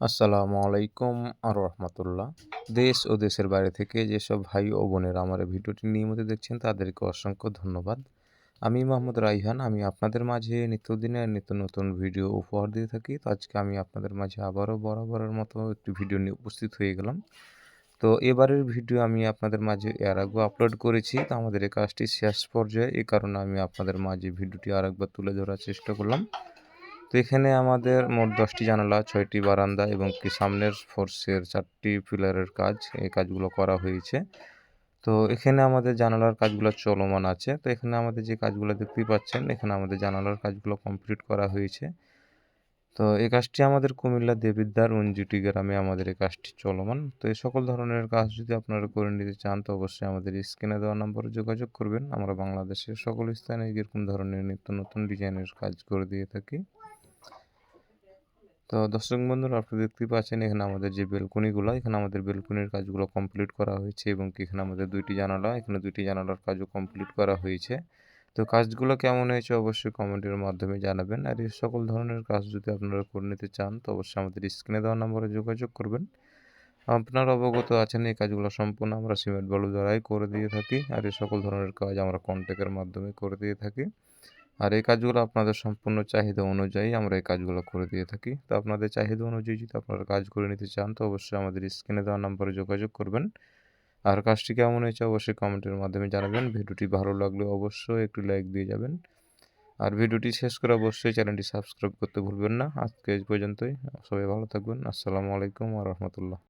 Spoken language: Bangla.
আসসালামু আলাইকুম আর রহমতুল্লাহ। দেশ ও দেশের বাইরে থেকে যেসব ভাই ও বোনেরা আমার ভিডিওটি নিয়মিত দেখছেন, তাদেরকে অসংখ্য ধন্যবাদ। আমি মোহাম্মদ রাইহান, আমি আপনাদের মাঝে নিত্যদিনের নিত্য নতুন ভিডিও উপহার দিয়ে থাকি। তো আজকে আমি আপনাদের মাঝে আবারও বরাবরের মতো একটি ভিডিও নিয়ে উপস্থিত হয়ে গেলাম। তো এবারের ভিডিও আমি আপনাদের মাঝে এর আগেও আপলোড করেছি। তো আমাদের এই কাজটি শেষ পর্যায়ে এই কারণে আমি আপনাদের মাঝে ভিডিওটি আর একবার তুলে ধরার চেষ্টা করলাম। তো এখানে আমাদের মোট দশটি জানালা, ছয়টি বারান্দা এবং কি সামনের ফোর্সের চারটি পিলারের কাজ, এই কাজগুলো করা হয়েছে। তো এখানে আমাদের জানালার কাজগুলো চলমান আছে। তো এখানে আমাদের যে কাজগুলো দেখতেই পাচ্ছেন, এখানে আমাদের জানালার কাজগুলো কমপ্লিট করা হয়েছে। তো এই কাজটি আমাদের কুমিল্লা দেবিদ্দার উনজিটি গ্রামে আমাদের এই কাজটি চলমান। তো এই সকল ধরনের কাজ যদি আপনারা করে নিতে চান, তো অবশ্যই আমাদের স্ক্রিনে দেওয়া নম্বরে যোগাযোগ করবেন। আমরা বাংলাদেশের সকল স্থানে এরকম ধরনের নিত্য নতুন ডিজাইনের কাজ করে দিয়ে থাকি। তো দর্শক বন্ধুরা আপনি দেখতে পাচ্ছেন এখানে আমাদের যে বেলকনিগুলো, এখানে আমাদের বেলকনির কাজগুলো কমপ্লিট করা হয়েছে এবং এখানে আমাদের দুইটি জানালা, এখানে দুইটি জানালার কাজও কমপ্লিট করা হয়েছে। তো কাজগুলো কেমন হয়েছে অবশ্যই কমেন্টের মাধ্যমে জানাবেন। আর এই সকল ধরনের কাজ যদি আপনারা করে নিতে চান, তো অবশ্যই আমাদের স্ক্রিনে দেওয়া নম্বরে যোগাযোগ করবেন। আপনারা অবগত আছেন এই কাজগুলো সম্পূর্ণ আমরা সিমেন্ট বালু দ্বারাই করে দিয়ে থাকি, আর এই সকল ধরনের কাজ আমরা কন্ট্যাক্টের মাধ্যমে করে দিয়ে থাকি। আর এই কাজগুলো আপনাদের সম্পূর্ণ চাহিদা অনুযায়ী আমরা এই কাজগুলো করে দিয়ে থাকি। তো আপনাদের চাহিদা অনুযায়ী যদি আপনারা কাজ করে নিতে চান, তো অবশ্যই আমাদের স্ক্রিনে দেওয়া নাম্বারে যোগাযোগ করবেন। আর কাজটি কেমন হয়েছে অবশ্যই কমেন্টের মাধ্যমে জানাবেন। ভিডিওটি ভালো লাগলে অবশ্যই একটু লাইক দিয়ে যাবেন। আর ভিডিওটি শেষ করে অবশ্যই চ্যানেলটি সাবস্ক্রাইব করতে ভুলবেন না। আজকে পর্যন্তই। সবাই ভালো থাকবেন। আসসালামু আলাইকুম রহমতুল্লাহ।